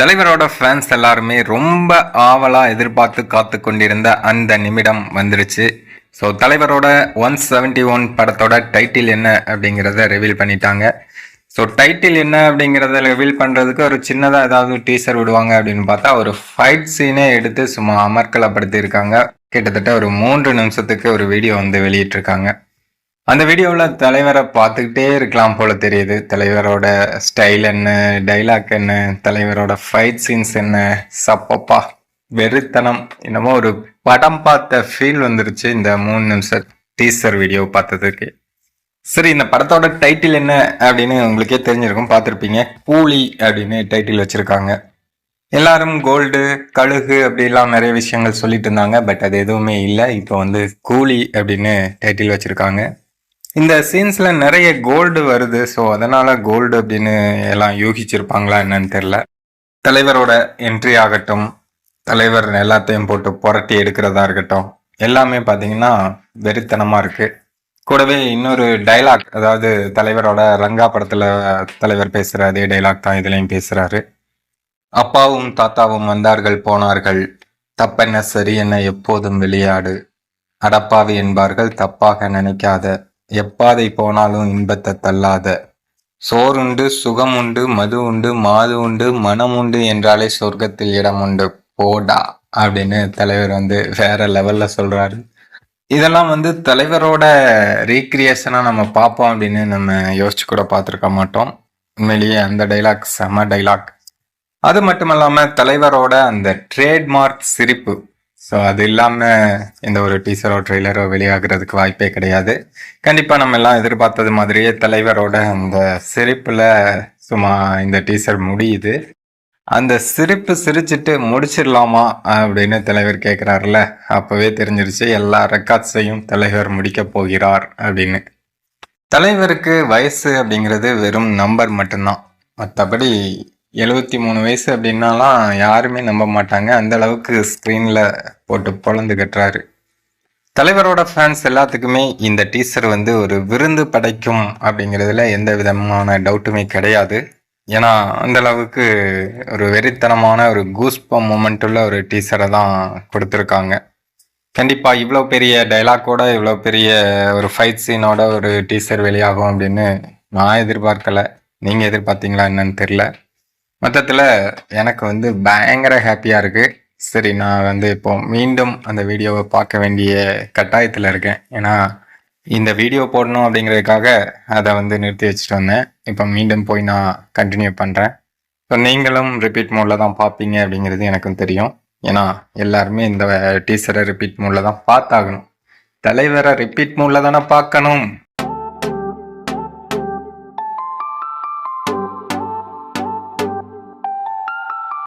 தலைவரோட ஃபேன்ஸ் எல்லாருமே ரொம்ப ஆவலாக எதிர்பார்த்து காத்து கொண்டிருந்த அந்த நிமிடம் வந்துருச்சு. ஸோ தலைவரோட ஒன் செவன்டி ஒன் படத்தோட டைட்டில் என்ன அப்படிங்கிறத ரிவீல் பண்ணிட்டாங்க. ஸோ டைட்டில் என்ன அப்படிங்கிறத ரிவீல் பண்ணுறதுக்கு ஒரு சின்னதாக ஏதாவது டீசர் விடுவாங்க அப்படின்னு பார்த்தா ஒரு ஃபைட் சீனே எடுத்து சும்மா அமர்க்கலப்படுத்தியிருக்காங்க. கிட்டத்தட்ட ஒரு மூன்று நிமிஷத்துக்கு ஒரு வீடியோ வந்து வெளியிட்டிருக்காங்க. அந்த வீடியோவில் தலைவரை பார்த்துக்கிட்டே இருக்கலாம் போல தெரியுது. தலைவரோட ஸ்டைல் என்ன டைலாக் என்ன தலைவரோட ஃபைட் சீன்ஸ் என்ன சப்பப்பா வெறித்தனம் என்னமோ ஒரு படம் பார்த்த ஃபீல் வந்துருச்சு இந்த மூணு நிமிஷம் டீசர் வீடியோ பார்த்ததுக்கு. சரி இந்த படத்தோட டைட்டில் என்ன அப்படின்னு உங்களுக்கே தெரிஞ்சிருக்கும் பார்த்துருப்பீங்க. கூலி அப்படின்னு டைட்டில் வச்சுருக்காங்க. எல்லாரும் கோல்டு கழுகு அப்படிலாம் நிறைய விஷயங்கள் சொல்லிட்டு இருந்தாங்க பட் அது எதுவுமே இல்லை. இப்போ வந்து கூலி அப்படின்னு டைட்டில் வச்சுருக்காங்க. இந்த சீன்ஸ்ல நிறைய கோல்டு வருது. ஸோ அதனால கோல்டு அப்படின்னு எல்லாம் யூகிச்சிருப்பாங்களா என்னன்னு தெரியல. தலைவரோட என்ட்ரி ஆகட்டும் தலைவர் எல்லாத்தையும் போட்டு புரட்டி எடுக்கிறதா இருக்கட்டும் எல்லாமே பார்த்தீங்கன்னா வெறித்தனமாக இருக்கு. கூடவே இன்னொரு டைலாக் அதாவது தலைவரோட ரங்கா படத்தில் தலைவர் பேசுகிற அதே டைலாக் தான் இதுலேயும் பேசுகிறாரு அப்பாவும் தாத்தாவும் வந்தார்கள் போனார்கள். தப்பென்ன சரி என்ன எப்போதும் விளையாடு. அடப்பாவி என்பார்கள் தப்பாக நினைக்காத. எப்பாதை போனாலும் இன்பத்தை தள்ளாத. சோறுண்டு சுகம் உண்டு மது உண்டு மாது உண்டு மனம் உண்டு என்றாலே சொர்க்கத்தில் இடம் உண்டு போடா அப்படின்னு தலைவர் வந்து வேற லெவல்ல சொல்றாரு. இதெல்லாம் வந்து தலைவரோட ரீக்ரியேஷனா நம்ம பார்ப்போம் அப்படின்னு நம்ம யோசிச்சு கூட பார்த்துருக்க மாட்டோம். உண்மையிலேயே அந்த டைலாக் செம டைலாக் அது மட்டும் இல்லாமல் தலைவரோட அந்த ட்ரேட்மார்க் சிரிப்பு. ஸோ அது இல்லாமல் இந்த ஒரு டீசரோ ட்ரெய்லரோ வெளியாகிறதுக்கு வாய்ப்பே கிடையாது. கண்டிப்பாக நம்ம எல்லாம் எதிர்பார்த்தது மாதிரியே தலைவரோட அந்த சிரிப்பில் சும்மா இந்த டீசர் முடியுது. அந்த சிரிப்பு சிரிச்சிட்டு முடிச்சிடலாமா அப்படின்னு தலைவர் கேட்குறாருல அப்போவே தெரிஞ்சிருச்சு எல்லா ரெக்கார்ட்ஸையும் தலைவர் முடிக்க போகிறார் அப்படின்னு. தலைவருக்கு வயசு அப்படிங்கிறது வெறும் நம்பர் மட்டும்தான். மற்றபடி எழுபத்தி மூணு வயசு அப்படின்னாலாம் யாருமே நம்ப மாட்டாங்க. அந்த அளவுக்கு ஸ்க்ரீனில் போட்டு பொழந்து கட்டுறாரு. தலைவரோட ஃபேன்ஸ் எல்லாத்துக்குமே இந்த டீசர் வந்து ஒரு விருந்து படைக்கும் அப்படிங்கிறதுல எந்த விதமான டவுட்டுமே கிடையாது. ஏன்னா அந்த அளவுக்கு ஒரு வெறித்தனமான ஒரு கூஸ்பம் மூமெண்ட் உள்ள ஒரு டீசரை தான் கொடுத்துருக்காங்க. கண்டிப்பாக இவ்வளோ பெரிய டைலாக்கோட இவ்வளோ பெரிய ஒரு ஃபைட் சீனோட ஒரு டீசர் வெளியாகும் அப்படின்னு நான் எதிர்பார்க்கலை. நீங்கள் எதிர்பார்த்தீங்களா என்னன்னு தெரில மொத்தத்தில் எனக்கு வந்து பயங்கர ஹாப்பியாக இருக்குது சரி நான் வந்து இப்போ மீண்டும் அந்த வீடியோவை பார்க்க வேண்டிய கட்டாயத்தில் இருக்கேன். ஏன்னா இந்த வீடியோ போடணும் அப்படிங்கிறதுக்காக அதை வந்து நிறுத்தி வச்சுட்டு வந்தேன். இப்போ மீண்டும் போய் நான் கண்டினியூ பண்ணுறேன் ஸோ நீங்களும் ரிப்பீட் மோடில் தான் பார்ப்பீங்க அப்படிங்கிறது எனக்கும் தெரியும். ஏன்னா எல்லாருமே இந்த டீச்சரை ரிப்பீட் மோடில் தான் பார்த்தாகணும். தலைவரை ரிப்பீட் மோடில் தானே பார்க்கணும்.